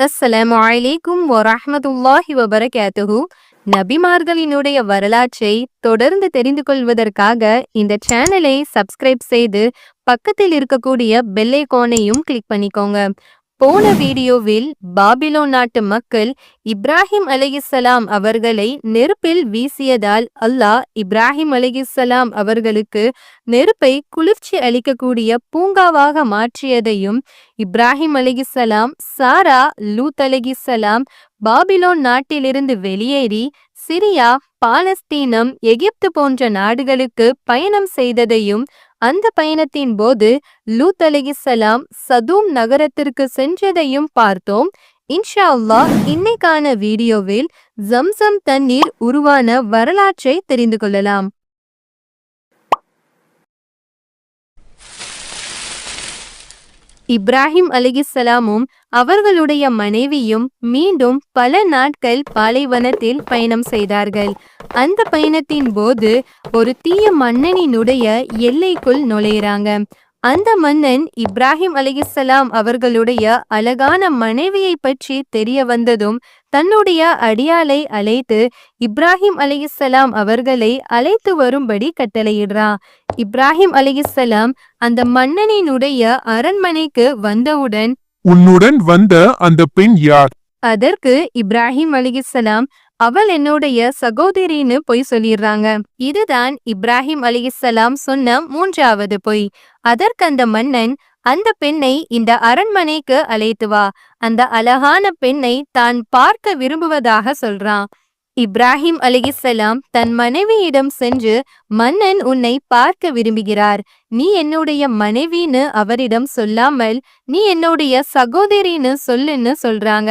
அஸ்ஸலாமு அலைக்கும் வரஹ்மத்துல்லாஹி வபரகாத்துஹு. நபிமார்களினுடைய வரலாற்றை தொடர்ந்து தெரிந்து கொள்வதற்காக இந்த சேனலை சப்ஸ்கிரைப் செய்து பக்கத்தில் இருக்கக்கூடிய பெல் கிளிக் பண்ணிக்கோங்க. போன வீடியோவில் பாபிலோ நாட்டு மக்கள் இப்ராஹிம் அலைஹிஸ்ஸலாம் அவர்களை நெருப்பில் வீசியதால் அல்லாஹ் இப்ராஹிம் அலைஹிஸ்ஸலாம் அவர்களுக்கு நெருப்பை குளிர்ச்சி அளிக்கக்கூடிய பூங்காவாக மாற்றியதையும் இப்ராஹிம் அலைஹிஸ்ஸலாம் சாரா லூத் அலைஹிஸ்ஸலாம் பாபிலோன் நாட்டிலிருந்து வெளியேறி சிரியா பாலஸ்தீனம் எகிப்து போன்ற நாடுகளுக்கு பயணம் செய்ததையும் அந்த பயணத்தின் போது லூத் அலைஹிஸ்ஸலாம் சதூம் நகரத்திற்கு சென்றதையும் பார்த்தோம். இன்ஷா அல்லா இன்னைக்கான வீடியோவில் ஜம்சம் தண்ணீர் உருவான வரலாற்றை தெரிந்து கொள்ளலாம். இப்ராஹிம் அலிகிசலாமும் அவர்களுடைய மனைவியும் மீண்டும் பல நாட்கள் பாலைவனத்தில் பயணம் செய்தார்கள். அந்த பயணத்தின் போது ஒரு தீய மன்னனினுடைய எல்லைக்குள் நுழையிறாங்க. அந்த மன்னன் இப்ராஹிம் அலிகிஸ்ஸலாம் அவர்களுடைய அழகான மனைவியை பற்றி தெரிய வந்ததும் தன்னுடைய அடியாலை அழைத்து இப்ராஹிம் அலிகிஸ்ஸலாம் அவர்களை அழைத்து வரும்படி கட்டளையிடுறான் இப்ராஹிம் அலிகிஸ்ஸலாம் அந்த மன்னனினுடைய அரண்மனைக்கு வந்தவுடன் உன்னுடன் வந்த அந்த பெண் யார்? அதற்கு இப்ராஹிம் அலிகிசலாம் அவள் என்னுடைய சகோதரின்னு பொய் சொல்லிடுறாங்க இதுதான் இப்ராஹிம் அலிகிசலாம் சொன்ன மூன்றாவது பொய். அதற்கு அந்த மன்னன் அந்த பெண்ணை இந்த அரண்மனைக்கு அழைத்து வா. அந்த அழகான பெண்ணை தான் பார்க்க விரும்புவதாக சொல்றான். இப்ராஹிம் அலிகிசலாம் தன் மனைவியிடம் சென்று மன்னன் உன்னை பார்க்க விரும்புகிறார். நீ என்னுடைய மனைவின்னு அவரிடம் சொல்லாமல் நீ என்னுடைய சகோதரின்னு சொல்லுன்னு சொல்றாங்க.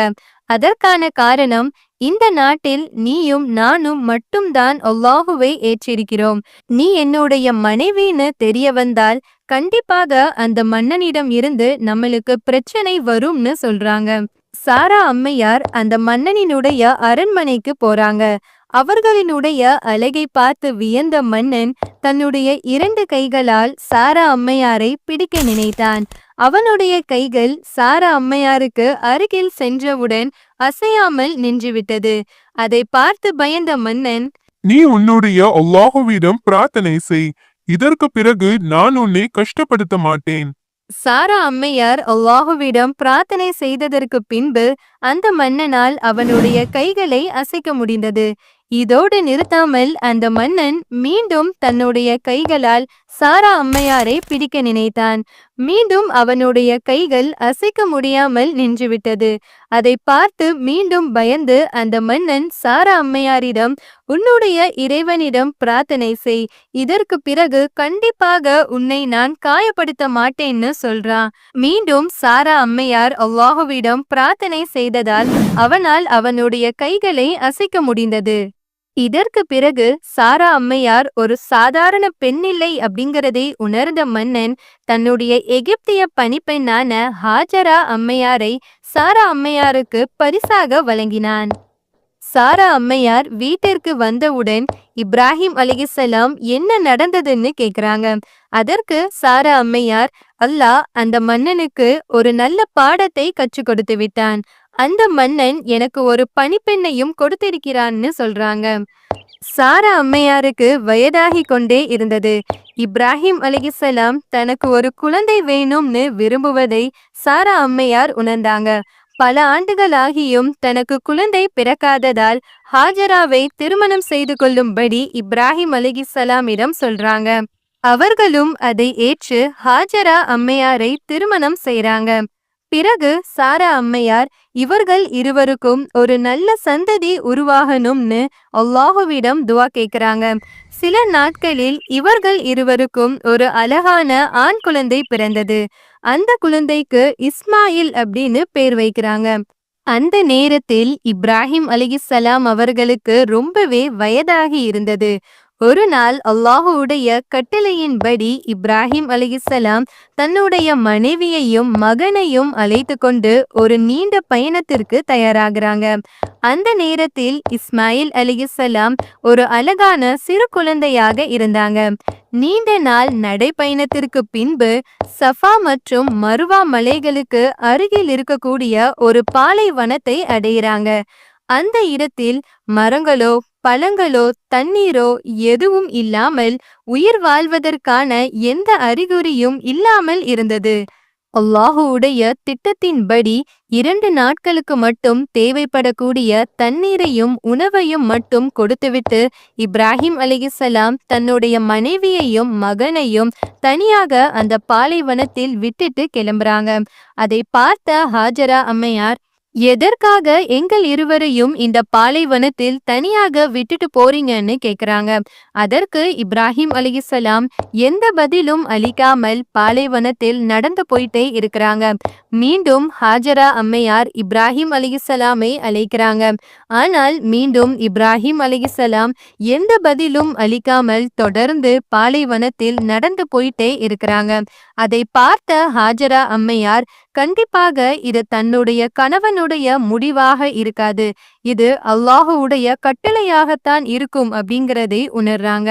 அதற்கான காரணம் இந்த நாட்டில் நீயும் நானும் மட்டும்தான் அல்லாஹுவை ஏற்றிருக்கிறோம். நீ என்னுடைய மனைவின்னு தெரிய வந்தால் கண்டிப்பாக அந்த மன்னனிடம் இருந்து நம்மளுக்கு பிரச்சனை வரும்னு சொல்றாங்க. சாரா அம்மையார் அந்த மன்னனினுடைய அரண்மனைக்கு போறாங்க. அவர்களினுடைய அழகை பார்த்து வியந்த மன்னன் தன்னுடைய இரண்டு கைகளால் சாரா அம்மையாரை பிடிக்க நினைத்தான். அவனுடைய கைகள் சாரா அம்மையாருக்கு அருகில் சென்றவுடன் அசையாமல் நின்றுவிட்டது. அதை பார்த்து பயந்த மன்னன் நீ உன்னுடைய அல்லாஹுவிடம் பிரார்த்தனை செய். இதற்கு பிறகு நான் உன்னை கஷ்டப்படுத்த மாட்டேன். சாரா அம்மையார் அல்லாஹுவிடம் பிரார்த்தனை செய்ததற்கு பின்பு அந்த மன்னனால் அவனுடைய கைகளை அசைக்க முடிந்தது. இதோடு நிறுத்தாமல் அந்த மன்னன் மீண்டும் தன்னுடைய கைகளால் சாரா அம்மையாரை பிடிக்க நினைத்தான். மீண்டும் அவனுடைய கைகள் அசைக்க முடியாமல் நின்றுவிட்டது. அதை பார்த்து மீண்டும் பயந்து அந்த மன்னன் சாரா அம்மையாரிடம் உன்னுடைய இறைவனிடம் பிரார்த்தனை செய். இதற்கு பிறகு கண்டிப்பாக உன்னை நான் காயப்படுத்த மாட்டேன்னு சொல்றான் மீண்டும் சாரா அம்மையார் அல்லாஹுவிடம் பிரார்த்தனை செய்ததால் அவனால் அவனுடைய கைகளை அசைக்க முடிந்தது. இதற்கு பிறகு சாரா அம்மையார் ஒரு சாதாரண பெண்ணில்லை அப்படிங்கறதை உணர்ந்த மன்னன் தன்னுடைய எகிப்திய பணிப்பெண்ணான ஹாஜரா அம்மையாரை சாரா அம்மையாருக்கு பரிசாக வழங்கினான். சாரா அம்மையார் வீட்டிற்கு வந்தவுடன் இப்ராஹிம் அலிகிசலாம் என்ன நடந்ததுன்னு கேக்குறாங்க. அதற்கு சாரா அம்மையார் அல்லாஹ் அந்த மன்னனுக்கு ஒரு நல்ல பாடத்தை கற்றுக் கொடுத்து விட்டான். அந்த மன்னன் எனக்கு ஒரு பணிப்பெண்ணையும் கொடுத்திருக்கிறான்னு சொல்றாங்க. சாரா அம்மையாருக்கு வயதாகி கொண்டே இருந்தது. இப்ராஹிம் அலிகிசலாம் தனக்கு ஒரு குழந்தை வேணும்னு விரும்புவதை சாரா அம்மையார் உணர்ந்தாங்க. பல ஆண்டுகளாகியும் தனக்கு குழந்தை பிறக்காததால் ஹாஜராவை திருமணம் செய்து கொள்ளும்படி இப்ராஹிம் அலிகிசலாமிடம் சொல்றாங்க. அவர்களும் அதை ஏற்று ஹாஜரா அம்மையாரை திருமணம் செய்றாங்க. பிறகு சாரா அம்மையார் இவர்கள் இருவருக்கும் ஒரு நல்ல சந்ததி உருவாகணும்னு அல்லாஹுவிடம் துவா கேக்குறாங்க சில நாட்களில் இவர்கள் இருவருக்கும் ஒரு அழகான ஆண் குழந்தை பிறந்தது. அந்த குழந்தைக்கு இஸ்மாயில் அப்படின்னு பேர் வைக்கிறாங்க. அந்த நேரத்தில் இப்ராஹிம் அலிகிசலாம் அவர்களுக்கு ரொம்பவே வயதாகி இருந்தது. ஒரு நாள் அல்லாஹுடைய கட்டளையின்படி இப்ராஹிம் அலிகிசலாம் தன்னுடைய மனைவியையும் மகனையும் அழைத்து கொண்டு ஒரு நீண்ட பயணத்திற்கு தயாராகிறாங்க. அந்த நேரத்தில் இஸ்மாயில் அலிசலாம் ஒரு அழகான சிறு குழந்தையாக இருந்தாங்க. நீண்ட நாள் நடைப்பயணத்திற்கு பின்பு சஃபா மற்றும் மருவா மலைகளுக்கு அருகில் இருக்கக்கூடிய ஒரு பாலைவனத்தை அடையிறாங்க. அந்த இடத்தில் மரங்களோ பழங்களோ தண்ணீரோ எதுவும் இல்லாமல் உயிர் வாழ்வதற்கான எந்த அறிகுறியும் இல்லாமல் இருந்தது. அல்லாஹுவுடைய திட்டத்தின்படி இரண்டு நாட்களுக்கு மட்டும் தேவைப்படக்கூடிய தண்ணீரையும் உணவையும் மட்டும் கொடுத்துவிட்டு இப்ராஹிம் அலிகிசலாம் தன்னுடைய மனைவியையும் மகனையும் தனியாக அந்த பாலைவனத்தில் விட்டுட்டு கிளம்புறாங்க. அதை பார்த்த ஹாஜரா அம்மையார் எதற்காக எங்கள் இருவரையும் இந்த பாலைவனத்தில் தனியாக விட்டுட்டு போறீங்கன்னு கேக்குறாங்க. அதற்கு இப்ராஹிம் அலிசலாம் எந்த பதிலும் அளிக்காமல் பாலைவனத்தில் நடந்து போயிட்டே இருக்கிறாங்க. மீண்டும் ஹாஜரா அம்மையார் இப்ராஹிம் அலிசலாமை அழைக்கிறாங்க. ஆனால் மீண்டும் இப்ராஹிம் அலிசலாம் எந்த பதிலும் அளிக்காமல் தொடர்ந்து பாலைவனத்தில் நடந்து போயிட்டே இருக்கிறாங்க. அதை பார்த்த ஹாஜரா அம்மையார் கண்டிப்பாக இது தன்னுடைய கணவனுடைய முடிவாக இருக்காது. இது அல்லாஹுடைய கட்டளையாகத்தான் இருக்கும் அப்படிங்கறதை உணர்றாங்க.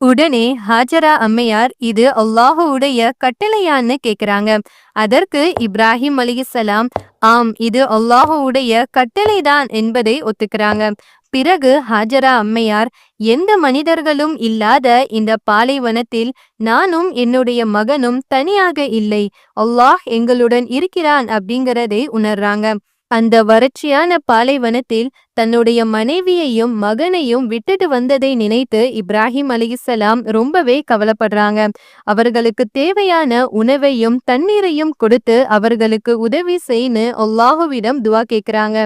உடனே ஹாஜரா அம்மையார் இது அல்லாஹுவுடைய கட்டளையான்னு கேக்குறாங்க. அதற்கு இப்ராஹிம் அலிசலாம் ஆம் இது அல்லாஹுவுடைய கட்டளைதான் என்பதை ஒத்துக்கிறாங்க. பிறகு ஹாஜரா அம்மையார் எந்த மனிதர்களும் இல்லாத இந்த பாலைவனத்தில் நானும் என்னுடைய மகனும் தனியாக இல்லை. அல்லாஹ் எங்களுடன் இருக்கிறான் அப்படிங்கிறதை உணர்றாங்க. அந்த வறட்சியான பாலைவனத்தில் தன்னுடைய மனைவியையும் மகனையும் விட்டுட்டு வந்ததை நினைத்து இப்ராஹிம் அலிசலாம் ரொம்பவே கவலைப்படுறாங்க. அவர்களுக்கு தேவையான உணவையும் தண்ணீரையும் கொடுத்து அவர்களுக்கு உதவி செய்யு அல்லாஹுவிடம் துவா கேட்கிறாங்க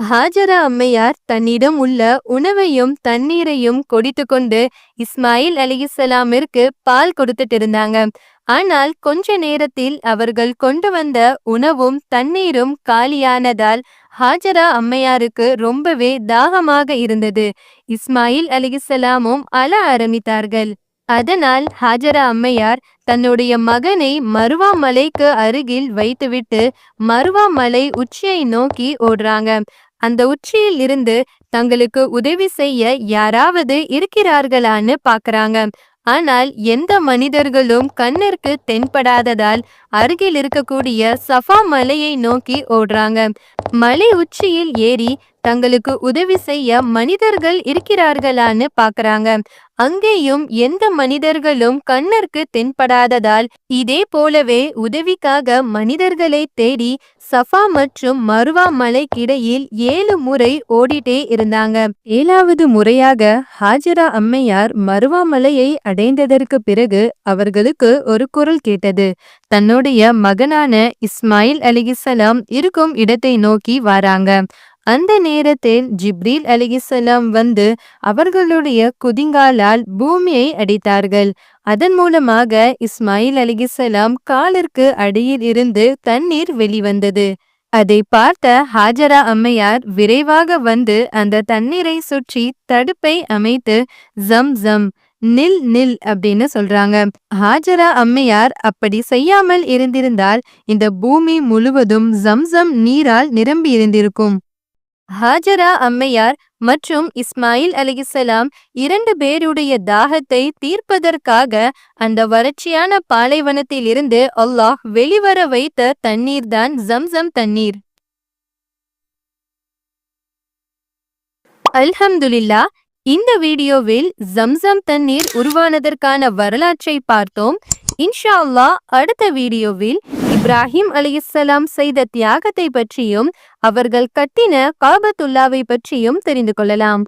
ஹாஜரா அம்மையார் தன்னிடம் உள்ள உணவையும் தண்ணீரையும் கொடித்து கொண்டு இஸ்மாயில் அலிசலாமிற்கு பால் கொடுத்துட்டு இருந்தாங்க ஆனால் கொஞ்ச நேரத்தில் அவர்கள் கொண்டு வந்த உணவும் தண்ணீரும் காலியானதால் ஹாஜரா அம்மையாருக்கு ரொம்பவே தாகமாக இருந்தது. இஸ்மாயில் அலிசலாமும் அழ ஆரம்பித்தார்கள். அதனால் ஹாஜரா அம்மையார் தன்னுடைய மகனை மருவா மலைக்கு அருகில் வைத்துவிட்டு மருவா மலை உச்சியை நோக்கி ஓடுறாங்க. அந்த உச்சியில் இருந்து தங்களுக்கு உதவி செய்ய யாராவது இருக்கிறார்களான்னு பாக்குறாங்க. ஆனால் எந்த மனிதர்களும் கண்ணிற்கு தென்படாததால் அருகில் இருக்கக்கூடிய சஃபா மலையை நோக்கி ஓடுறாங்க. மலை உச்சியில் ஏறி தங்களுக்கு உதவி செய்ய மனிதர்கள் இருக்கிறார்களான்னு பாக்குறாங்க. அங்கேயும் எந்த மனிதர்களும் கண்ணர்க்கு தென்படாததால் இதே போலவே உதவிக்காக மனிதர்களை தேடி சஃபா மற்றும் மருவா மலைக்கிடையில் ஏழு முறை ஓடிட்டே இருந்தாங்க. ஏழாவது முறையாக ஹாஜரா அம்மையார் மருவா மலையை அடைந்ததற்கு பிறகு அவர்களுக்கு ஒரு குரல் கேட்டது. தன்னுடைய மகனான இஸ்மாயில் அலிகிசலாம் இருக்கும் இடத்தை நோக்கி வராங்க. அந்த நேரத்தில் ஜிப்ரீல் அலிகிசலாம் வந்து அவர்களுடைய குதிங்காலால் பூமியை அடித்தார்கள். அதன் மூலமாக இஸ்மாயில் அலிகிசலாம் காலிற்கு அடியில் இருந்து தண்ணீர் வெளிவந்தது. அதை பார்த்த ஹாஜரா அம்மையார் விரைவாக வந்து அந்த தண்ணீரை சுற்றி தடுப்பை அமைத்து ஜம் ஜம் நில் நில் அப்படின்னு சொல்றாங்க. ஹாஜரா அம்மையார் அப்படி செய்யாமல் இருந்திருந்தால் இந்த பூமி முழுவதும் ஜம்சம் நீரால் நிரம்பி இருந்திருக்கும் ஹாஜரா அம்மையார் மற்றும் இஸ்மாயில் அலிசலாம் இரண்டு பேருடைய தாகத்தை தீர்ப்பதற்காக அந்த வறட்சியான பாலைவனத்தில் இருந்து அல்லாஹ் வெளிவர வைத்த தண்ணீர்தான் ஜம்சம் தண்ணீர். அல்ஹம்துலில்லா இந்த வீடியோவில் ஜம்சம் தண்ணீர் உருவானதற்கான வரலாற்றை பார்த்தோம். இன்ஷா அல்லாஹ் அடுத்த வீடியோவில் இப்ராஹிம் அலிசலாம் செய்த தியாகத்தை பற்றியும் அவர்கள் கட்டின காபத்துல்லாவை பற்றியும் தெரிந்து கொள்ளலாம்.